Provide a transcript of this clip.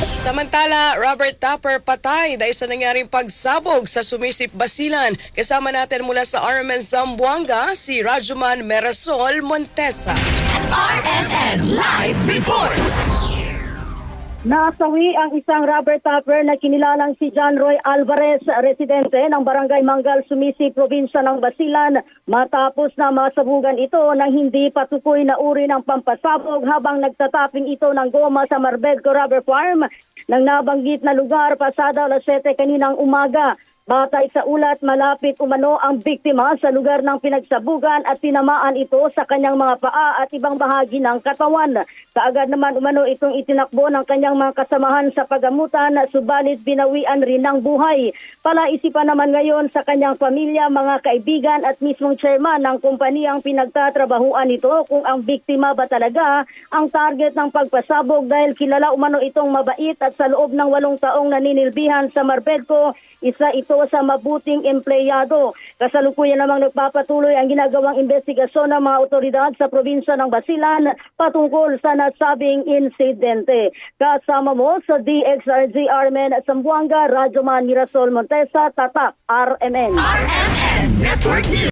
Samantala, Robert Tapper patay dahil sa nangyaring pagsabog sa Sumisip Basilan. Kasama natin mula sa RMN Zamboanga, si Rajuman Merasol Montesa. RMN Live Reports. Nasawi ang isang rubber topper na kinilalang si John Roy Alvarez, residente ng Barangay Mangal, Sumisi, probinsya ng Basilan, matapos na masabugan ito ng hindi patukoy na uri ng pampasabog habang nagtataping ito ng goma sa Marbedco Rubber Farm ng nabanggit na lugar pasada alas 7 kaninang umaga. Batay sa ulat, malapit umano ang biktima sa lugar ng pinagsabugan at tinamaan ito sa kanyang mga paa at ibang bahagi ng katawan. Kaagad naman umano itong itinakbo ng kanyang mga kasamahan sa pagamutan, subalit binawian rin ng buhay. Palaisipan naman ngayon sa kanyang pamilya, mga kaibigan at mismong chairman ng kumpaniyang pinagtatrabahuan nito kung ang biktima ba talaga ang target ng pagpasabog dahil kilala umano itong mabait at sa loob ng walong taong naninilbihan sa Marbedco, isa ito sa mabuting empleyado. Kasalukuyan namang nagpapatuloy ang ginagawang investigasyon ng mga otoridad sa probinsya ng Basilan patungkol sa nasabing insidente. Kasama mo sa DXRG Armen Sambuanga, Radyoman Mirasol Montesa, Tatak, RMN. RMN Network News.